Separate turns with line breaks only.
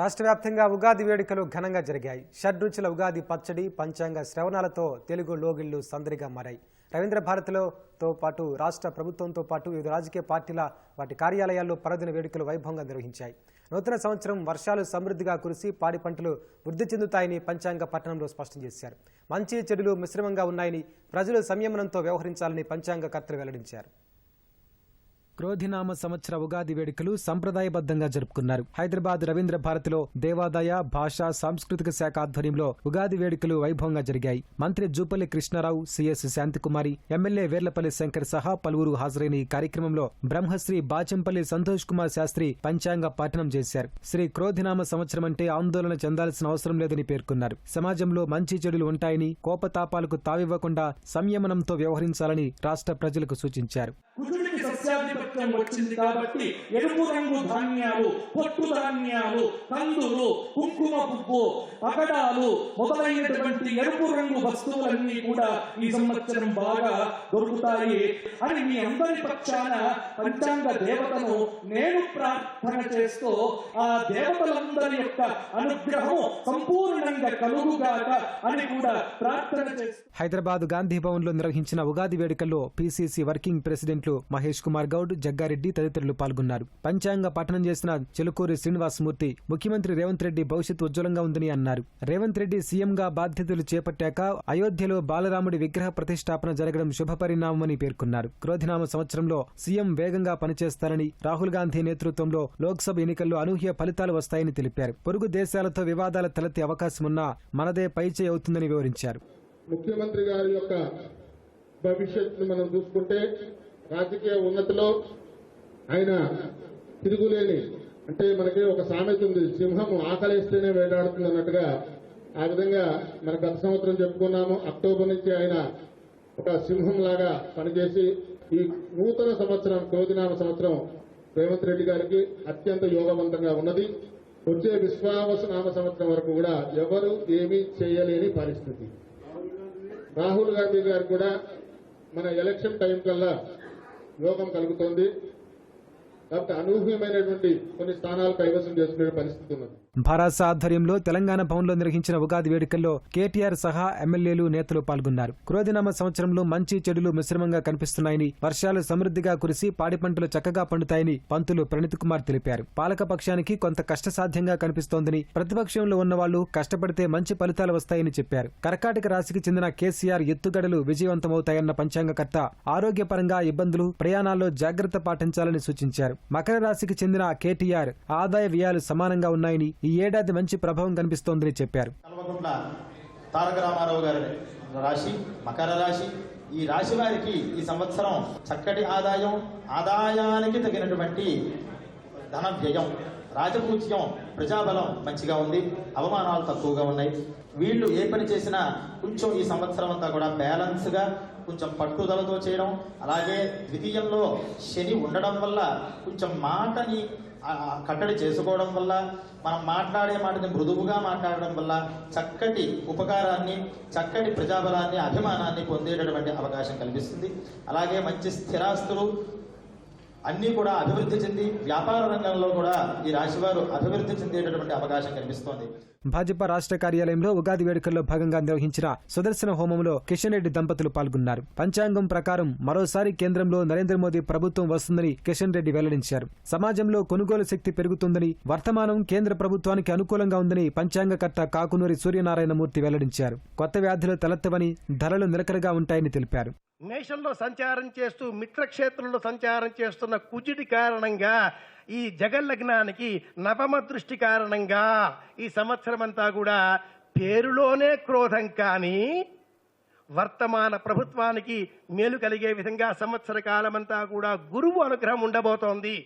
రాష్ట్ర వ్యాప్తంగా ఉగాది వేడుకలు ఘనంగా జరిగాయి. షడ్రుచుల ఉగాది పచ్చడి పంచాంగ శ్రవణాలతో తెలుగు లోగిళ్ళు సందడిగా మారాయి. రవీంద్ర భారతిలోతో పాటు రాష్ట్ర ప్రభుత్వంతో పాటు వివిధ రాజకీయ పార్టీల వాటి కార్యాలయాల్లో పరదిన వేడుకలు వైభవంగా నిర్వహించాయి. నూతన సంవత్సరం వర్షాలు సమృద్ధిగా కురిసి పాడి పంటలు వృద్ధి చెందుతాయని పంచాంగ పట్టణంలో స్పష్టం చేశారు. మంచి చెడులు మిశ్రమంగా ఉన్నాయని ప్రజలు సంయమనంతో వ్యవహరించాలని పంచాంగకర్తలు వెల్లడించారు. క్రోధినామ సంవత్సర ఉగాది వేడుకలు సంప్రదాయబద్ధంగా జరుపుకున్నారు. హైదరాబాద్ రవీంద్ర భారతిలో దేవాదాయ భాషా సాంస్కృతిక శాఖ ఆధ్వర్యంలో ఉగాది వేడుకలు వైభవంగా జరిగాయి. మంత్రి జూపల్లి కృష్ణారావు సిఎస్ శాంతికుమారి ఎమ్మెల్యే వేర్లపల్లి శంకర్ సహా పలువురు హాజరైన ఈ కార్యక్రమంలో బ్రహ్మశ్రీ బాచంపల్లి సంతోష్ కుమార్ శాస్త్రి పంచాంగ పఠనం చేశారు. శ్రీ క్రోధినామ సంవత్సరం అంటే ఆందోళన చెందాల్సిన అవసరం లేదని పేర్కొన్నారు. సమాజంలో మంచి చెడులు ఉంటాయని కోపతాపాలకు తావివ్వకుండా సంయమనంతో వ్యవహరించాలని రాష్ట్ర ప్రజలకు సూచించారు.
ప్రభుత్వం వచ్చింది కాబట్టి ఎరుపు రంగు ధాన్యాలు పొట్టు ధాన్యాలు కందులు కుంకుమ పువ్వు పకడాలు మొదలైనటువంటి ఎరుపు రంగు వస్తువులన్నీ కూడా ఈ సంవత్సరం బాగా దొరుకుతాయి. అని మీ అందరి పక్షాన పంచాంగ దేవతను నేను ప్రార్థన చేస్తూ ఆ దేవతలందరి యొక్క అనుగ్రహం సంపూర్ణంగా కలుగుగాక అని కూడా ప్రార్థన చేస్తూ
హైదరాబాద్ గాంధీ భవన్లో నిర్వహించిన ఉగాది వేడుకల్లో పిసిసి వర్కింగ్ ప్రెసిడెంట్లు మహేష్ కుమార్ గౌడ్ జగ్గారెడ్డి తదితరులు పాల్గొన్నారు. పంచాంగ పఠనం చేసిన చెలుకూరి శ్రీనివాసమూర్తి ముఖ్యమంత్రి రేవంత్ రెడ్డి భవిష్యత్తు ఉజ్వలంగా ఉందని అన్నారు. రేవంత్ రెడ్డి సీఎంగా బాధ్యతలు చేపట్టాక అయోధ్యలో బాలరాముడి విగ్రహ ప్రతిష్టాపన జరగడం శుభపరిణామమని పేర్కొన్నారు. క్రోధినామ సంవత్సరంలో సీఎం వేగంగా పనిచేస్తారని రాహుల్ గాంధీ నేతృత్వంలో లోక్సభ ఎన్నికల్లో అనూహ్య ఫలితాలు వస్తాయని తెలిపారు. పొరుగు దేశాలతో వివాదాలు తలెత్తే అవకాశమున్నా మనదే పైచే అవుతుందని వివరించారు.
ముఖ్యమంత్రి గారి యొక్క భవిష్యత్తును మనం చూసుకుంటే రాజకీయ ఉన్నతిలో ఆయన తిరుగులేని అంటే మనకి ఒక సామెత ఉంది సింహం ఆకలిస్తేనే వేటాడుతుంది అన్నట్టుగా ఆ విధంగా మన గత సంవత్సరం చెప్పుకున్నాము. అక్టోబర్ నుంచి ఆయన ఒక సింహం లాగా పనిచేసి ఈ నూతన సంవత్సరం క్రోధినామ సంవత్సరం రేవంత్ రెడ్డి గారికి అత్యంత యోగవంతంగా ఉన్నది. వచ్చే విశ్వావస నామ సంవత్సరం వరకు కూడా ఎవరు ఏమీ చేయలేని పరిస్థితి. రాహుల్ గాంధీ గారు కూడా మన ఎలక్షన్ టైం కల్లా యోగం కలుగుతోంది. కాబట్టి అనూహ్యమైనటువంటి కొన్ని స్థానాలు కైవసం చేసుకునే పరిస్థితి ఉన్నది.
భారాస ఆధ్వర్యంలో తెలంగాణ భవన్లో నిర్వహించిన ఉగాది వేడుకల్లో కేటీఆర్ సహా ఎమ్మెల్యేలు నేతలు పాల్గొన్నారు. క్రోధినామ సంవత్సరంలో మంచి చెడులు మిశ్రమంగా కనిపిస్తున్నాయని వర్షాలు సమృద్ధిగా కురిసి పాడి పంటలు చక్కగా పండుతాయని పంతులు ప్రణిత్ కుమార్ తెలిపారు. పాలకపక్షానికి కొంత కష్టసాధ్యంగా కనిపిస్తోందని ప్రతిపక్షంలో ఉన్నవాళ్ళు కష్టపడితే మంచి ఫలితాలు వస్తాయని చెప్పారు. కర్కాటక రాశికి చెందిన కేసీఆర్ ఎత్తుగడలు విజయవంతమవుతాయన్న పంచాంగకర్త ఆరోగ్యపరంగా ఇబ్బందులు ప్రయాణాల్లో జాగ్రత్త పాటించాలని సూచించారు. మకర రాశికి చెందిన కేటీఆర్ ఆదాయ వ్యయాలు సమానంగా ఉన్నాయని ఈ ఏడాది మంచి ప్రభావం కనిపిస్తోందని చెప్పారు.
తారక రామారావు గారి రాశి మకర రాశి ఈ రాశి వారికి ఈ సంవత్సరం చక్కటి ఆదాయం ఆదాయానికి తగినటువంటి ధన వ్యయం రాజపూజ్యం ప్రజాబలం మంచిగా ఉంది అవమానాలు తక్కువగా ఉన్నాయి. వీళ్ళు ఏ పని చేసినా కొంచెం ఈ సంవత్సరం అంతా కూడా బ్యాలెన్స్గా కొంచెం పట్టుదలతో చేయడం అలాగే ద్వితీయంలో శని ఉండడం వల్ల కొంచెం మాటని కట్టడి చేసుకోవడం వల్ల మనం మాట్లాడే మాటని మృదువుగా మాట్లాడడం వల్ల చక్కటి ఉపకారాన్ని చక్కటి ప్రజాబలాన్ని అభిమానాన్ని పొందేటటువంటి అవకాశం కల్పిస్తుంది. అలాగే మంచి స్థిరాస్తులు అన్నీ కూడా అభివృద్ధి చెంది వ్యాపార రంగంలో కూడా ఈ రాశివారు అభివృద్ధి చెందేటటువంటి అవకాశం కనిపిస్తోంది
భాజపా రాష్ట్ర కార్యాలయంలో ఉగాది వేడుకల్లో భాగంగా నిర్వహించిన సుదర్శన హోమంలో కిషన్ రెడ్డి దంపతులు పాల్గొన్నారు. పంచాంగం ప్రకారం మరోసారి కేంద్రంలో నరేంద్ర మోదీ ప్రభుత్వం వస్తుందని కిషన్ రెడ్డి వెల్లడించారు. సమాజంలో కొనుగోలు శక్తి పెరుగుతుందని వర్తమానం కేంద్ర ప్రభుత్వానికి అనుకూలంగా ఉందని పంచాంగకర్త కాకునూరి సూర్యనారాయణమూర్తి వెల్లడించారు. కొత్త వ్యాధులు తలెత్తవని ధరలు నిలకడగా ఉంటాయని తెలిపారు.
నేషన్లో సంచారం చేస్తూ మిత్రక్షేత్రంలో సంచారం చేస్తున్న కుజుడి కారణంగా ఈ జగల్లగ్నానికి నవమ దృష్టి కారణంగా ఈ సంవత్సరం అంతా కూడా పేరులోనే క్రోధం కానీ వర్తమాన ప్రభుత్వానికి మేలు కలిగే విధంగా సంవత్సర కాలమంతా కూడా గురువు అనుగ్రహం ఉండబోతోంది.